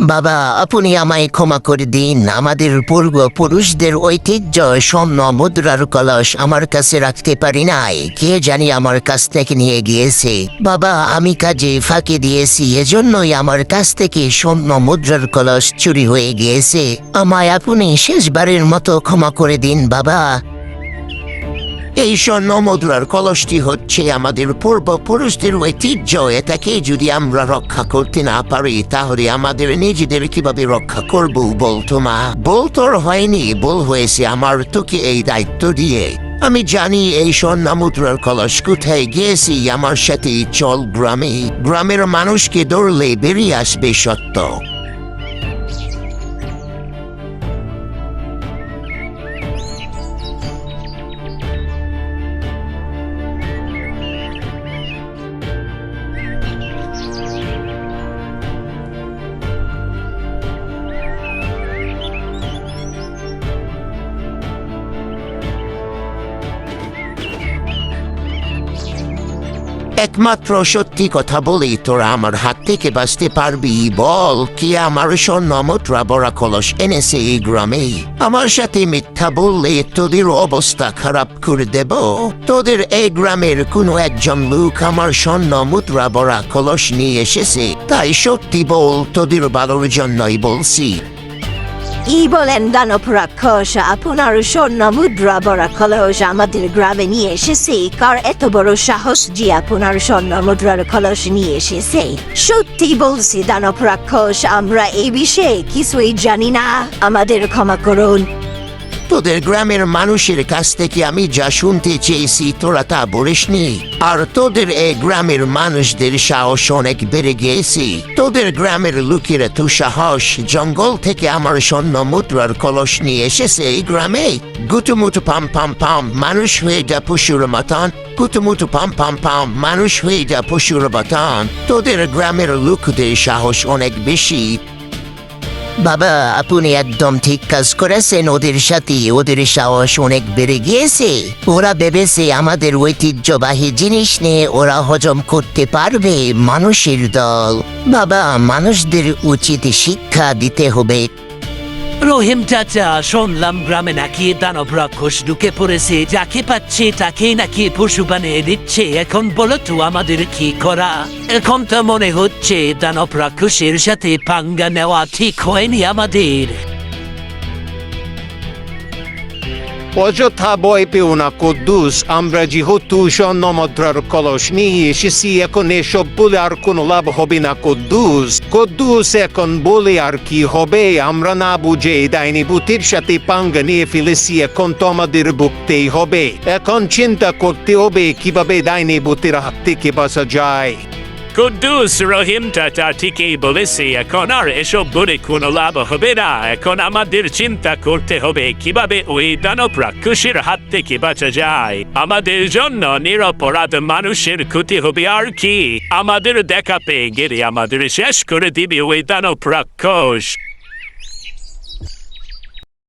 বাবা, আপনি আমায় ক্ষমা করে দিন। আমাদের পূর্বপুরুষদের ঐতিহ্য, স্বর্ণ, মুদ্রার কলস আমার কাছে রাখতে পারি নাই। কে জানি আমার কাছ থেকে নিয়ে গিয়েছে। বাবা, আমি কাজে ফাঁকি দিয়েছি, এজন্যই আমার কাছ থেকে স্বর্ণ, মুদ্রার কলস চুরি হয়ে গিয়েছে। আমায় আপনি শেষবারের মতো ক্ষমা করে দিন, বাবা। এই স্বর্ণ মুদ্রার কলসটি হচ্ছে আমাদের পূর্বপুরুষদের ঐতিহ্য। এটাকে যদি আমরা রক্ষা করতে না পারি, তাহলে আমাদের নিজেদের কীভাবে রক্ষা করব বলতো মা? বলতোর হয়নি, বল হয়েছে আমার তোকে এই দায়িত্ব দিয়ে। আমি জানি এই স্বর্ণ মুদ্রার কলস কোথায় গিয়েছি, আমার সাথে চল গ্রামে। গ্রামের মানুষকে দৌড়লে বেরিয়ে আসবে সত্য। একমাত্র সত্যি কথা বলেই তোরা আমার হাত থেকে বাঁচতে পারবি। বল, কি আমার স্বর্ণ মুদ্রা বড়া কলস এনেছে এই গ্রামে? আমার সাথে মিথ্যা বললে তোদের অবস্থা খারাপ করে দেব। তোদের এই গ্রামের কোনো একজন লোক আমার স্বর্ণ মুদ্রা বড়া কলস নিয়ে এসেছে। তাই সত্যি বল, তোদের ভালোর জন্যই বলছি। কি বলেন দানব রাক্ষস আপনার স্বর্ণ মুদ্রা বরা কলস আমাদের গ্রামে নিয়ে এসেছে কার এত বড় সাহস যে আপনার স্বর্ণ মুদ্রার কলস নিয়ে এসেছে সত্যি বলছি দানব রাক্ষস আমরা এই বিষয়ে কিছুই জানি না আমাদের ক্ষমা করুন তোদের গ্রামের মানুষের কাছ থেকে আমি যা শুনতে চেয়েছি, তোরা তা বলিসনি। আর তোদের এই গ্রামের মানুষদের সাহস অনেক বেড়ে গিয়েছি। তোদের গ্রামের লোকেরা তো সাহস, জঙ্গল থেকে আমার স্বর্ণ মুদ্রার কলস নিয়ে এসেছে এই গ্রামে। গুটুমুটু পাম পাম পাম, মানুষ হয়ে যা পশুর মতন। কুটুমুটু পাম পাম পাম, মানুষ হয়ে যা পশুর মতন। তোদের গ্রামের লোকদের সাহস অনেক বেশি। বাবা, আপনি একদম ঠিক কাজ করেছেন। ওদের সাথে ওদের সাহস অনেক বেড়ে গিয়েছে। ওরা ভেবেছে আমাদের ঐতিহ্যবাহী জিনিস নিয়ে ওরা হজম করতে পারবে মানুষের দল। বাবা, মানুষদের উচিত শিক্ষা দিতে হবে। রহিম চাচা, শুনলাম গ্রামে নাকি দানব রাক্ষস ঢুকে পড়েছে। যাকে পাচ্ছে তাকেই নাকি পশু বানিয়ে দিচ্ছে। এখন বলো তো আমাদের কি করা? এখন তো মনে হচ্ছে দানব রাক্ষসের সাথে পাঙ্গা নেওয়া ঠিক হয়নি আমাদের। অযথা ভয় পেও না, কদ্দুস। আমরা যেহেতু স্বর্ণমদ্রার কলস নিয়ে এসেছি, এখন এসব বলে আর কোনো লাভ হবে না, কদ্দুস। কদ্দুস এখন বলে আর কি হবে? আমরা না বুঝে ডাইনি বুতির সাথে পাঙ্গা নিয়ে ফেলেছি, এখন তোমাদের ভুগতেই হবে। এখন চিন্তা করতে হবে কীভাবে ডাইনি বুতির হাত থেকে বাঁচা যায়। কুদ্দুস রহিম চাচা ঠিকই বলেছে এখন আর এসব বলে কোনো লাভ হবে না এখন আমাদের চিন্তা করতে হবে কীভাবে ওই দানব রাক্ষসের হাত থেকে বাঁচা যায় আমাদের জন্য নিরপরাধ মানুষের ক্ষতি হবে আর কি আমাদের দেখা পেয়ে গেলে আমাদের শেষ করে দিবে ওই দানব রাক্ষস